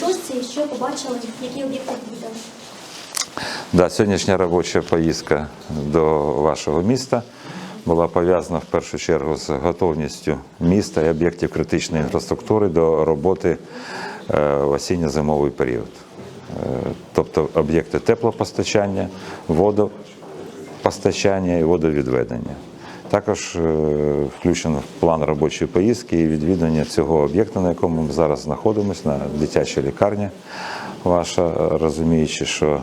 шостці, що побачили, які об'єкти відвідали? Да, сьогоднішня робоча поїздка до вашого міста була пов'язана в першу чергу з готовністю міста і об'єктів критичної інфраструктури до роботи е, в осінньо-зимовий період. Е, Тобто об'єкти теплопостачання, водопостачання і водовідведення. Також е, включено в план робочої поїздки і відвідування цього об'єкту, на якому ми зараз знаходимося, на дитячій лікарні ваша, е, розуміючи, що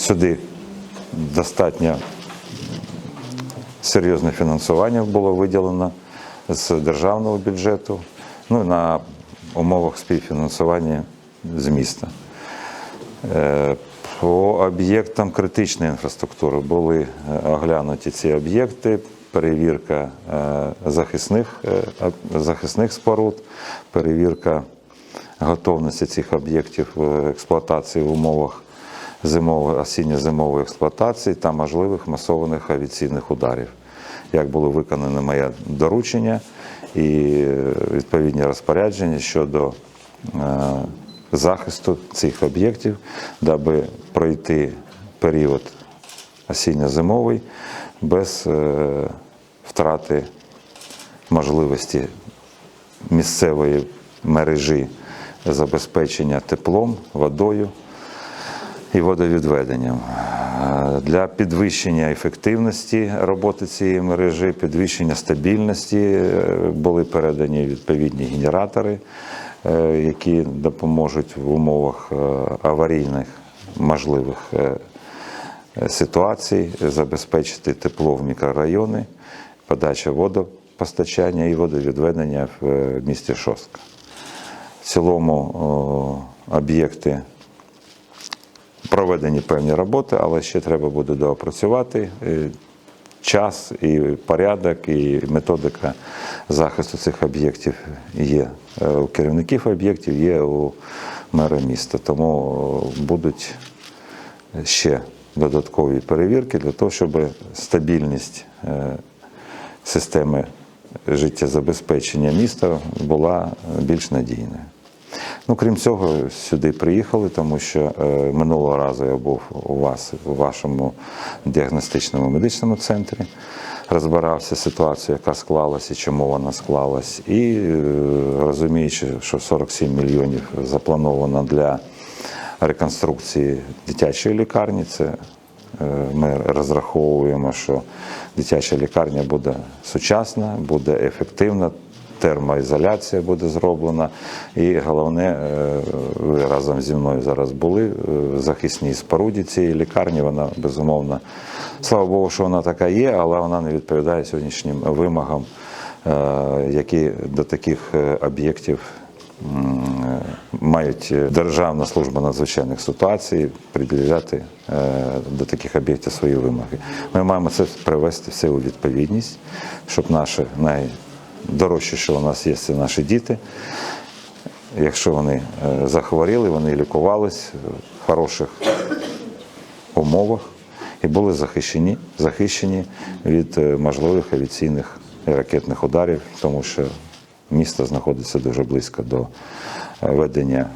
Сюди достатньо серйозне фінансування було виділено з державного бюджету, ну і на умовах співфінансування з міста. По об'єктам критичної інфраструктури були е, оглянуті ці об'єкти, перевірка е, захисних, е, захисних споруд, перевірка готовності цих об'єктів експлуатації в умовах зимової, осінньо-зимової експлуатації та можливих масованих авіаційних ударів. Як було виконане моє доручення і відповідні розпорядження щодо захисту цих об'єктів, даби пройти період осінньо-зимовий без е, втрати можливості місцевої мережі забезпечення теплом, водою і водовідведенням. Е, Для підвищення ефективності роботи цієї мережі, підвищення стабільності е, були передані відповідні генератори, які допоможуть в умовах е, аварійних можливих е, е, ситуацій забезпечити тепло в мікрорайони, подача водопостачання і водовідведення в е, місті Шостка. В цілому об'єкти проведені певні роботи, але ще треба буде доопрацювати. Е, Час і порядок, і методика захисту цих об'єктів є е, у керівників об'єктів, є у мера міста. Тому е, будуть ще додаткові перевірки для того, щоб стабільність е, системи життєзабезпечення міста була більш надійною. Ну, крім цього, сюди приїхали, тому що е, минулого разу я був у вас у вашому діагностичному медичному центрі, розбирався ситуацію, яка склалася, чому вона склалась, і е, розуміючи, що 47 мільйонів заплановано для реконструкції дитячої лікарні, це е, ми розраховуємо, що дитяча лікарня буде сучасна, буде ефективна, термоізоляція буде зроблена. І головне, е, ви разом зі мною зараз були е, в захисній споруді цієї лікарні. Вона безумовно, слава Богу, що вона така є, але вона не відповідає сьогоднішнім вимогам, е, які до таких об'єктів мають Державна служба надзвичайних ситуацій приділяти до таких об'єктів свої вимоги. Ми маємо це привести все у відповідність, щоб наші найдорожче, що у нас є, це наші діти. Якщо вони е, захворіли, вони лікувались в хороших умовах і були захищені, захищені від е, можливих авіаційних і ракетних ударів, тому що місто знаходиться дуже близько до е, ведення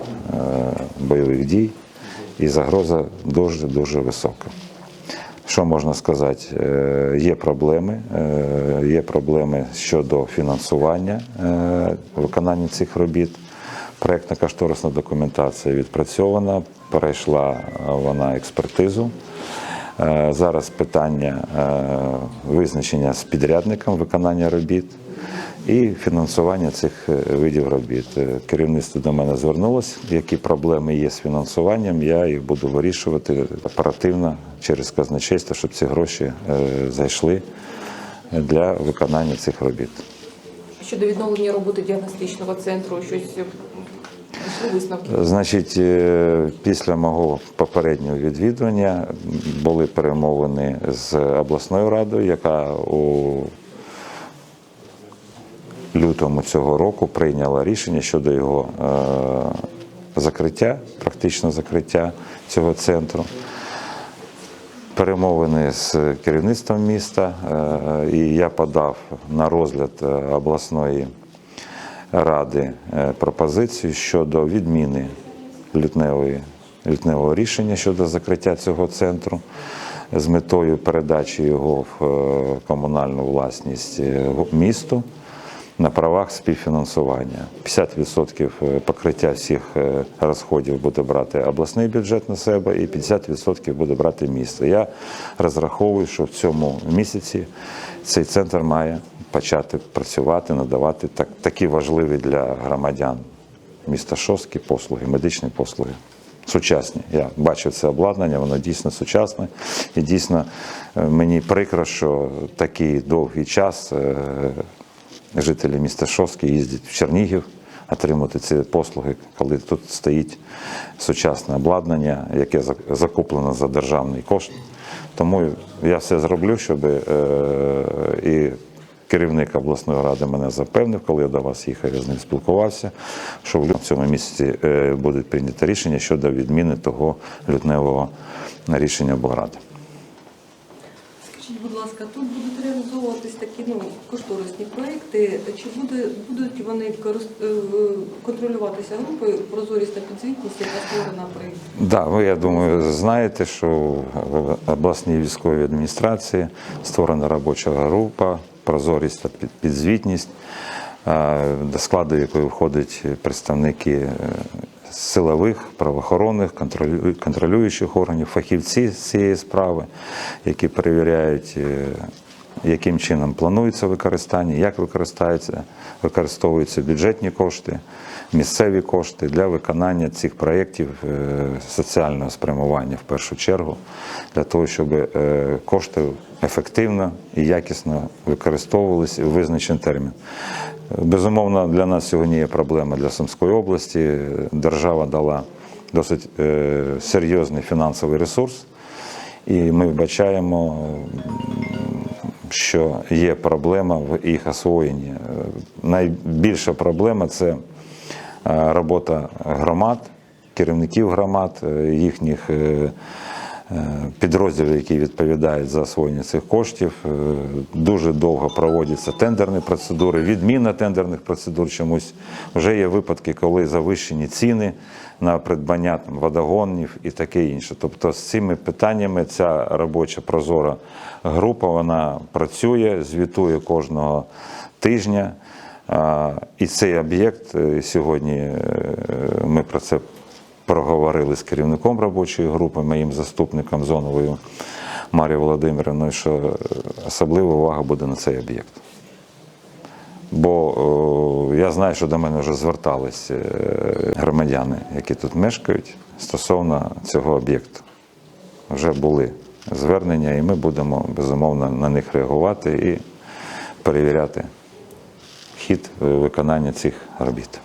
бойових дій, і загроза дуже дуже висока. Що можна сказати? Е, Є проблеми, е, є проблеми щодо фінансування е, виконання цих робіт. Проєктна кошторисна документація відпрацьована, перейшла вона експертизу. Зараз питання визначення з підрядником виконання робіт і фінансування цих е, видів робіт. Е, Керівництво до мене звернулося, які проблеми є з фінансуванням. Я їх буду вирішувати оперативно через казначейство, щоб ці гроші е, зайшли для виконання цих робіт. Щодо відновлення роботи діагностичного центру, щось висновки. Значить, після мого попереднього відвідування були перемовини з обласною радою, яка у лютому цього року прийняла рішення щодо його е, закриття, практично закриття цього центру. Перемовини з керівництвом міста, е, і я подав на розгляд е, обласної ради пропозицію щодо відміни лютневої, лютневого рішення щодо закриття цього центру з метою передачі його в комунальну власність місту на правах співфінансування. 50% покриття всіх е, розходів буде брати обласний бюджет на себе і 50% буде брати місто. Я розраховую, що в цьому місяці цей центр має почати працювати, надавати так, такі важливі для громадян міста Шостки послуги, медичні послуги. Сучасні. Я бачив це обладнання, воно дійсно сучасне. І дійсно е, мені прикро, що такий довгий час е, жителі міста Шостки їздять в Чернігів отримати ці послуги, коли тут стоїть сучасне обладнання, яке закуплено за державний кошт. Тому я все зроблю, щоб е, і керівник обласної ради мене запевнив, коли я до вас їхав, я з ним спілкувався, що в цьому місяці е, буде прийнято рішення щодо відміни того лютневого рішення облради. Скажіть, будь ласка, тут такі ну, кошторисні проекти. Чи буде, будуть вони е, контролюватися групою прозорість та підзвітність, яка створена при Да, ви, я думаю, знаєте, що в обласній військовій адміністрації створена робоча група, прозорість та підзвітність, е, до складу якої входять представники е, силових, правоохоронних, контролюючих органів, фахівці цієї справи, які перевіряють. Яким чином планується використання, як використаються, використовуються бюджетні кошти, місцеві кошти для виконання цих проєктів е, соціального спрямування в першу чергу, для того, щоб е, кошти ефективно і якісно використовувалися у визначений термін. Безумовно, для нас сьогодні є проблема для Сумської області. Держава дала досить е, серйозний фінансовий ресурс, і ми вбачаємо що є проблема в їх освоєнні. Е, Найбільша проблема це е, робота громад, керівників громад, е, їхніх е, е, які відповідають за освоєння цих коштів. Е, Дуже довго проводяться тендерні процедури, відміна тендерних процедур чомусь. Вже є випадки, коли завищені ціни на придбання там, водогонів і таке інше. Тобто з цими питаннями ця робоча прозора група вона працює, звітує кожного тижня. І цей об'єкт е, сьогодні ми про це проговорили з керівником робочої групи, моїм заступником зоновою Марією Володимирівною, що е, особлива увага буде на цей об'єкт. Бо о, я знаю, що до мене вже звертались е, громадяни, які тут мешкають, стосовно цього об'єкту. Вже були звернення, і ми будемо безумовно на них реагувати і перевіряти хід е, виконання цих робіт.